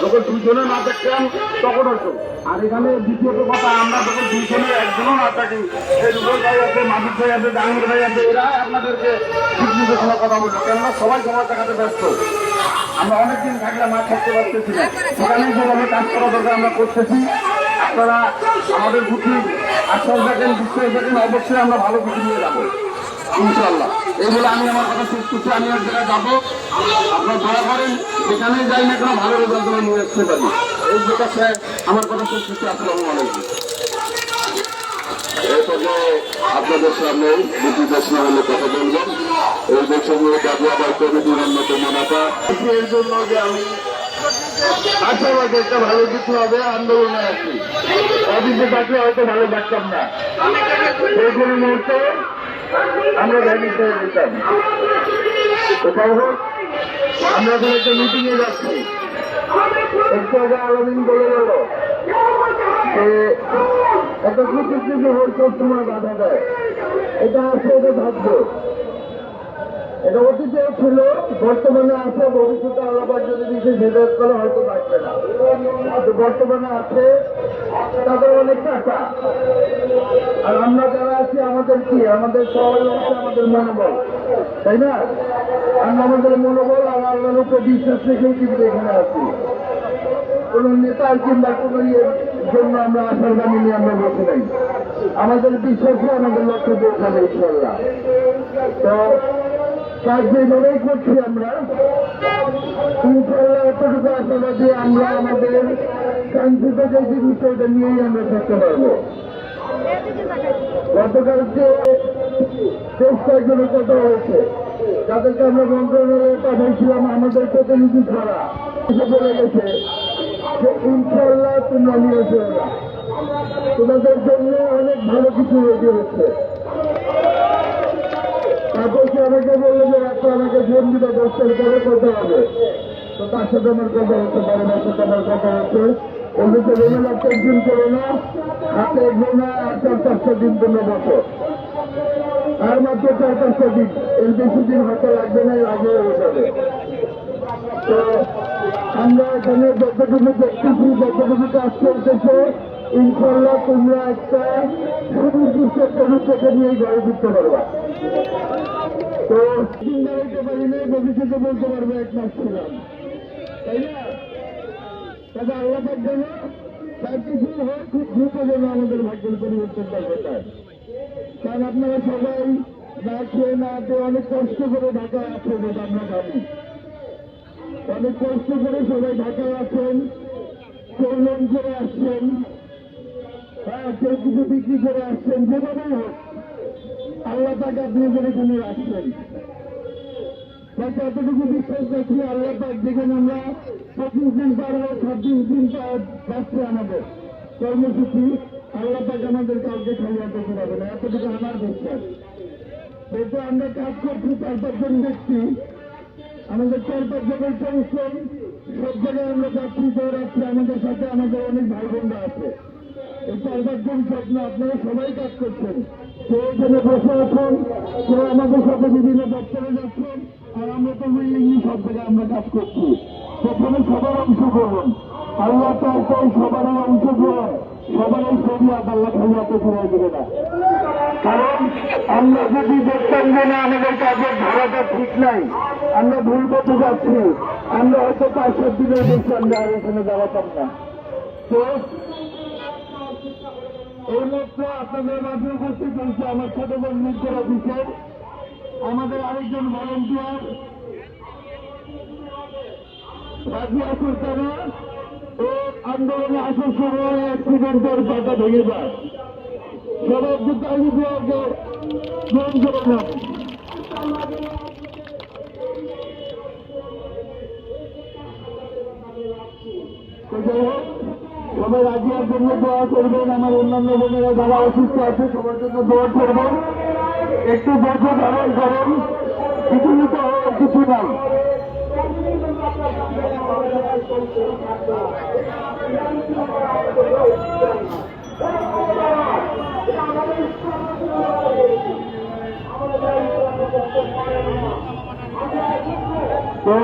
যখন দুজনে না দেখতাম তখন হতো আর এখানে দ্বিতীয়ত কথা, আমরা যখন দুজনে একজনও না থাকি এই রুবেল ভাই আছে মাসুদ ভাই আছে জাহাঙ্গীর ভাই আছে এরা আপনাদেরকে ঠিক নির্দেশনা কথা বলল কেননা সবাই সবার জায়গাতে ব্যস্ত। আমরা অনেকদিন থাকলে মাছ থাকতে পারতেছি না। সেখানে যেভাবে কাজ করা দরকার আমরা করতেছি। আপনারা আমাদের প্রতি আশ্বাস দেখেন, বিশ্বাস দেখেন, অবশ্যই আমরা ভালো কিছু নিয়ে যাব। ইনশাল্লাহ এই বলে আমি আমার কথা আমি এক জায়গায় যাব। আপনার দয়া করেন, যেখানেই যাই না কেন ভালো রেজাল্ট আমরা নিয়ে আসতে পারি। এই যে কাছে আমার কথা এই আপনাদের সামনে দুটি হলে কথা বলবেন এই প্রসঙ্গে কাজিয়াবাদ কমিটির অন্যতম নেতা এর জন্য যে আমি আশাবাদ একটা ভালো কিছু হবে, আন্দোলনে আছি। অফিসে থাকলে হয়তো ভালো থাকতাম না। কোনো মুহূর্তে আমরা গাড়ি করে দিতাম কোথাও হোক, আমরা তো একটা মিটিং এ যাচ্ছি। একটু বলে গেল যে কিছু কিছু তোমার বাধা দেয়। এটা আছে এটা থাকবে এটা অতীতে ছিল, বর্তমানে আছে, ভবিষ্যতে আল্লাহবার যদি বিশেষ হেদায়ত করে হয়তো থাকবে না। বর্তমানে আছে, তাদের অনেক টাকা। আর আমরা যারা আছি, আমাদের কি? আমাদের সবাই হচ্ছে আমাদের মনোবল। তাই না? আমরা আমাদের মনোবল আর আল্লাহর উপরে বিশ্বাস রেখেই কিন্তু এখানে আছি। কোন নেতার কিংবা কোন জন্য আমরা আশার বাণী নিয়ে আমরা বসে নাই। আমাদের বিশ্বাসই আমাদের লক্ষ্যে পৌঁছাবে ইনশাল্লাহ তো কাজ যেভাবেই করছি আমরা ইনশাল্লাহ এতটুকু আশাবাদী আমরা আমাদের কাঙ্ক্ষিত যে জিনিসটা নিয়েই আমরা থাকতে পারব। গতকালকে বেশ কয়েকজনের কথা হয়েছে, তাদেরকে আমরা মন্ত্রণালয়ে পাঠাইছিলাম, আমাদের প্রতিনিধি ছাড়া। বলে গেছে যে ইনশাল্লাহ তোমরা নিয়ে তোমাদের জন্য অনেক ভালো কিছু রেডি হচ্ছে আমাকে দিবে দশটার পরে করতে হবে। তো তার সাথে আমার কথা হচ্ছে, বড় সাথে আমার কথা হচ্ছে। ওদেরকে রেমেলা টেনশন করো না। হাতে গোনা আর চার পাঁচটা দিন তোমরা বসো। আর মাত্র চার পাঁচটা দিন। এর বেশি দিন হাতে লাগবে না আগে যাবে। তো আমরা এখানে যতটুকু দেখতেছি, যতটুকু কাজ করতেছে ইনশাল্লাহ তোমরা একটা সুনির্দিষ্ট থেকে নিয়ে ঘরে ফিরতে পারবা। তো দিন দাঁড়াইতে পারি না ভবিষ্যতে বলতে পারব এক মাস ছিলাম। তাই না? তবে আল্লাহ পাক যেন তার কিছু হয় খুব দ্রুত যেন আমাদের ভাগ্যের পরিবর্তনটা ঘটায় কারণ আপনারা সবাই না খেয়ে না খেয়ে অনেক কষ্ট করে ঢাকায় আছেন, এটা আমরা জানি। অনেক কষ্ট করে সবাই ঢাকায় আছেন লোন করে আসছেন হ্যাঁ কেউ কিছু বিক্রি করে আসছেন, যেভাবেই হোক। তাকে আপনাদের এখানে রাখছেন এতটুকু বিশ্বাস রাখি, আল্লাহ পাক যেখানে আমরা পঁচিশ দিন পার ছাব্বিশ দিন পাচ্ছে আমাদের কর্মসূচি আল্লাহ পাক আমাদের কাউকে খালি হাতে ফেরাবে না, এতটুকু আমার বিশ্বাস। যেহেতু আমরা কাজ করছি চার পাঁচজন ব্যক্তি আমাদের চার পাঁচ জনের পরিশ্রম সব জায়গায় আমরা যাচ্ছি দৌড়াচ্ছি আমাদের সাথে আমাদের অনেক ভাই বোনরা আছে। এই স্বপ্ন আপনারা সবাই কাজ করছেন। কেউ এখানে বসে আছেন, কেউ আমাদের সাথে বিভিন্ন দপ্তরে যাচ্ছেন, আর আমরা তো উইলিংলি সব জায়গায় আমরা কাজ করছি। সেখানে সবার অংশগ্রহণ আল্লাহ তার তাই অংশগ্রহণ সবারই শরিয়াত আল্লাহ খালি হাতে ফিরাই দেবে না। কারণ আমরা যদি দেখতাম যে না, আমাদের কাজের ধারাটা ঠিক নাই, আমরা ভুল পথে যাচ্ছি, আমরা হয়তো পাঁচ সাত দিনের বেশি আমরা এখানে দাঁড়াতাম না। তো এই মাত্র আপনাদের মাঝে উপস্থিত হয়েছে আমার ছোট বোন মির্জার অফিসের আমাদের আরেকজন ভলেন্টিয়ার রাজিয়া সুলতানা ও আন্দোলনে আসার সময় অ্যাক্সিডেন্টের পাতা ভেঙে যায়। সবাই দিয়ে আগে গ্রহণ সবাই রাজিয়ার জন্য দোয়া করবেন। আমার অন্যান্য বোনেরা যারা অসুস্থ আছে, সবার জন্য দোয়া করবেন একটু ধৈর্য ধারণ করেন বিচলিত হওয়ার কিছু নাই তো